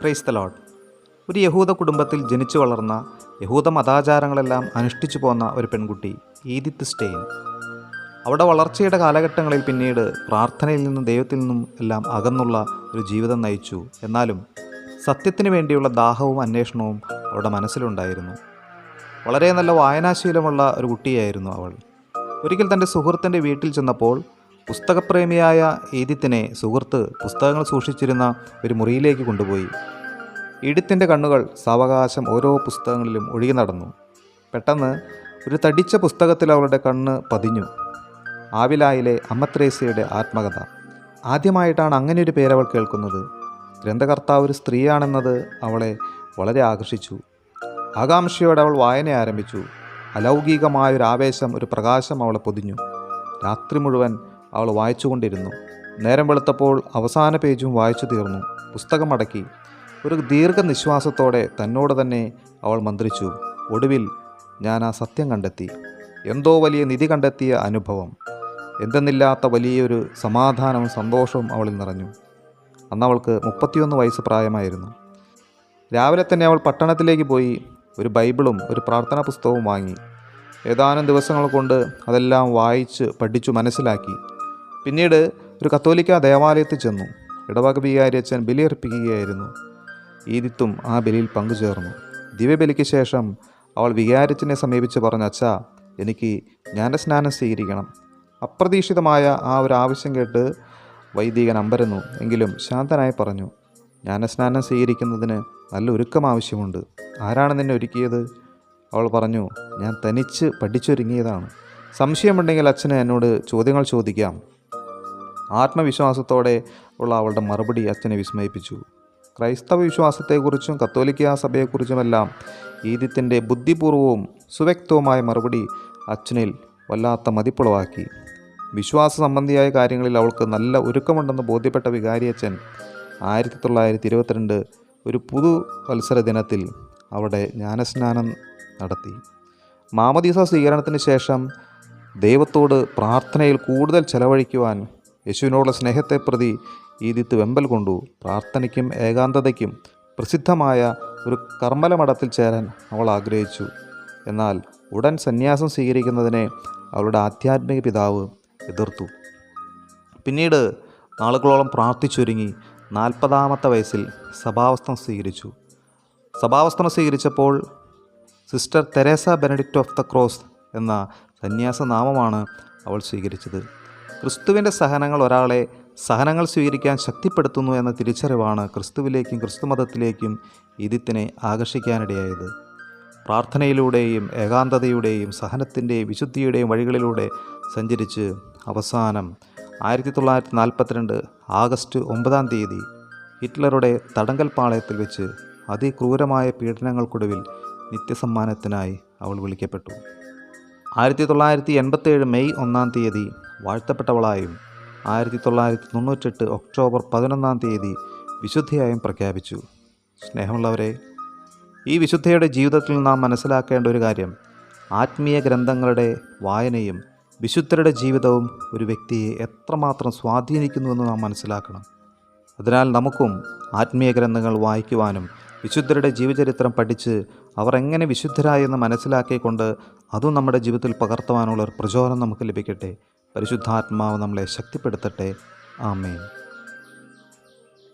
Price load ഒരു യഹൂദ കുടുംബത്തിൽ ജനിച്ചു വളർന്ന യഹൂദ മതാചാരങ്ങളെല്ലാം അനുഷ്ഠിച്ചു പോന്ന ഒരു പെൺകുട്ടി ഈദിത്ത് സ്റ്റെയിൻ അവിടെ വളർച്ചയുടെ കാലഘട്ടങ്ങളിൽ പിന്നീട് പ്രാർത്ഥനയിൽ നിന്നും ദൈവത്തിൽ നിന്നും എല്ലാം അകന്നുള്ള ഒരു ജീവിതം നയിച്ചു. എന്നാലും സത്യത്തിന് വേണ്ടിയുള്ള ദാഹവും അന്വേഷണവും അവളുടെ മനസ്സിലുണ്ടായിരുന്നു. വളരെ നല്ല വായനാശീലമുള്ള ഒരു കുട്ടിയായിരുന്നു അവൾ. ഒരിക്കൽ തന്റെ സുഹൃത്തിന്റെ വീട്ടിൽ ചെന്നപ്പോൾ പുസ്തകപ്രേമിയായ ഈദിത്തിനെ സുഹൃത്ത് പുസ്തകങ്ങൾ സൂക്ഷിച്ചിരുന്ന ഒരു മുറിയിലേക്ക് കൊണ്ടുപോയി. ഈഡിത്തിന്റെ കണ്ണുകൾ സാവകാശം ഓരോ പുസ്തകങ്ങളിലും ഒഴുകി നടന്നു. പെട്ടെന്ന് ഒരു തടിച്ച പുസ്തകത്തിൽ അവളുടെ കണ്ണ് പതിഞ്ഞു. ആവിലായിലെ അമ്മത്രേസയുടെ ആത്മകഥ. ആദ്യമായിട്ടാണ് അങ്ങനെ ഒരു പേരവൾ കേൾക്കുന്നത്. ഗ്രന്ഥകർത്താവ് ഒരു സ്ത്രീയാണെന്നത് അവളെ വളരെ ആകർഷിച്ചു. ആകാംക്ഷയോടെ അവൾ വായന ആരംഭിച്ചു. അലൗകികമായൊരു ആവേശം ഒരു പ്രകാശം അവളെ പൊതിഞ്ഞു. രാത്രി മുഴുവൻ അവൾ വായിച്ചുകൊണ്ടിരുന്നു. നേരം വെളുത്തപ്പോൾ അവസാന പേജും വായിച്ചു തീർന്നു. പുസ്തകം അടക്കി. ഒരു ദീർഘനിശ്വാസത്തോടെ തന്നോട് തന്നെ അവൾ മന്ത്രിച്ചു ഒടുവിൽ ഞാൻ ആ സത്യം കണ്ടെത്തി. എന്തോ വലിയ നിധി കണ്ടെത്തിയ അനുഭവം. എന്തെന്നില്ലാത്ത വലിയൊരു സമാധാനവും സന്തോഷവും അവളിൽ നിറഞ്ഞു. അന്ന് അവൾക്ക് മുപ്പത്തിയൊന്ന് വയസ്സ് പ്രായമായിരുന്നു. രാവിലെ തന്നെ അവൾ പട്ടണത്തിലേക്ക് പോയി ഒരു ബൈബിളും ഒരു പ്രാർത്ഥനാ പുസ്തകവും വാങ്ങി. ഏതാനും ദിവസങ്ങൾ കൊണ്ട് അതെല്ലാം വായിച്ച് പഠിച്ചു മനസ്സിലാക്കി. പിന്നീട് ഒരു കത്തോലിക്ക ദേവാലയത്തിൽ ചെന്നു. ഇടവക വികാരി അച്ഛൻ ബലിയർപ്പിക്കുകയായിരുന്നു. ഈദിത്തും ആ ബലിയിൽ പങ്കുചേർന്നു. ദിവ്യബലിക്ക് ശേഷം അവൾ വികാരിച്ചനെ സമീപിച്ച് പറഞ്ഞ അച്ഛാ എനിക്ക് ജ്ഞാനസ്നാനം സ്വീകരിക്കണം. അപ്രതീക്ഷിതമായ ആ ഒരു ആവശ്യം കേട്ട് വൈദികൻ അമ്പരന്നു. എങ്കിലും ശാന്തനായി പറഞ്ഞു ജ്ഞാനസ്നാനം സ്വീകരിക്കുന്നതിന് നല്ല ഒരുക്കം ആവശ്യമുണ്ട്. ആരാണ് നിന്നെ ഒരുക്കിയത്? അവൾ പറഞ്ഞു ഞാൻ തനിച്ച് പഠിച്ചൊരുങ്ങിയതാണ്. സംശയമുണ്ടെങ്കിൽ അച്ഛന് എന്നോട് ചോദ്യങ്ങൾ ചോദിക്കാം. ആത്മവിശ്വാസത്തോടെ ഉള്ള അവളുടെ മറുപടി അച്ഛനെ വിസ്മയിപ്പിച്ചു. ക്രൈസ്തവ വിശ്വാസത്തെക്കുറിച്ചും കത്തോലിക്ക സഭയെക്കുറിച്ചുമെല്ലാം ഈദിത്തിന്റെ ബുദ്ധിപൂർവവും സുവ്യക്തവുമായ മറുപടി അച്ഛനിൽ വല്ലാത്ത മതിപ്പുളവാക്കി. വിശ്വാസ സംബന്ധിയായ കാര്യങ്ങളിൽ അവൾക്ക് നല്ല ഒരുക്കമുണ്ടെന്ന് ബോധ്യപ്പെട്ട വികാരിയച്ഛൻ ആയിരത്തി തൊള്ളായിരത്തി ഇരുപത്തിരണ്ട് ഒരു പുതു വത്സര ദിനത്തിൽ അവിടെ ജ്ഞാനസ്നാനം നടത്തി. മാമദീസ സ്വീകരണത്തിന് ശേഷം ദൈവത്തോട് പ്രാർത്ഥനയിൽ കൂടുതൽ ചെലവഴിക്കുവാൻ യേശുവിനോടുള്ള സ്നേഹത്തെ പ്രതി ഈദിത്ത് വെമ്പൽ കൊണ്ടു പ്രാർത്ഥനയ്ക്കും ഏകാന്തതയ്ക്കും പ്രസിദ്ധമായ ഒരു കർമ്മലമഠത്തിൽ ചേരാൻ അവൾ ആഗ്രഹിച്ചു. എന്നാൽ ഉടൻ സന്യാസം സ്വീകരിക്കുന്നതിനെ അവളുടെ ആധ്യാത്മിക പിതാവ് എതിർത്തു. പിന്നീട് നാളുകളോളം പ്രാർത്ഥിച്ചൊരുങ്ങി നാൽപ്പതാമത്തെ വയസ്സിൽ സഭാവസ്ത്രം സ്വീകരിച്ചു. സഭാവസ്ത്രം സ്വീകരിച്ചപ്പോൾ Sister Teresa Benedict of the Cross എന്ന സന്യാസനാമമാണ് അവൾ സ്വീകരിച്ചത്. ക്രിസ്തുവിന്റെ സഹനങ്ങൾ ഒരാളെ സഹനങ്ങൾ സ്വീകരിക്കാൻ ശക്തിപ്പെടുത്തുന്നു എന്ന തിരിച്ചറിവാണ് ക്രിസ്തുവിലേക്കും ക്രിസ്തുമതത്തിലേക്കും ഇതിത്തിനെ ആകർഷിക്കാനിടയായത്. പ്രാർത്ഥനയിലൂടെയും ഏകാന്തതയുടെയും സഹനത്തിന്റെയും വിശുദ്ധിയുടെയും വഴികളിലൂടെ സഞ്ചരിച്ച് അവസാനം ആയിരത്തി തൊള്ളായിരത്തി നാൽപ്പത്തിരണ്ട് ആഗസ്റ്റ് ഒമ്പതാം തീയതി ഹിറ്റ്ലറുടെ തടങ്കൽ പാളയത്തിൽ വെച്ച് അതിക്രൂരമായ പീഡനങ്ങൾക്കൊടുവിൽ നിത്യസമ്മാനത്തിനായി അവൾ വിളിക്കപ്പെട്ടു. ആയിരത്തി തൊള്ളായിരത്തി എൺപത്തേഴ് മെയ് ഒന്നാം തീയതി വാഴ്ത്തപ്പെട്ടവളായും ആയിരത്തി തൊള്ളായിരത്തി തൊണ്ണൂറ്റെട്ട് ഒക്ടോബർ പതിനൊന്നാം തീയതി വിശുദ്ധയായും പ്രഖ്യാപിച്ചു. സ്നേഹമുള്ളവരെ ഈ വിശുദ്ധയുടെ ജീവിതത്തിൽ നാം മനസ്സിലാക്കേണ്ട ഒരു കാര്യം ആത്മീയ ഗ്രന്ഥങ്ങളുടെ വായനയും വിശുദ്ധരുടെ ജീവിതവും ഒരു വ്യക്തിയെ എത്രമാത്രം സ്വാധീനിക്കുന്നുവെന്ന് നാം മനസ്സിലാക്കണം. അതിനാൽ നമുക്കും ആത്മീയ ഗ്രന്ഥങ്ങൾ വായിക്കുവാനും വിശുദ്ധരുടെ ജീവചരിത്രം പഠിച്ച് അവർ എങ്ങനെ വിശുദ്ധരായെന്ന് മനസ്സിലാക്കിക്കൊണ്ട് അതും നമ്മുടെ ജീവിതത്തിൽ പകർത്തുവാനുള്ള ഒരു പ്രചോദനം നമുക്ക് ലഭിക്കട്ടെ. പരിശുദ്ധാത്മാവ് നമ്മളെ ശക്തിപ്പെടുത്തട്ടെ. ആമേൻ.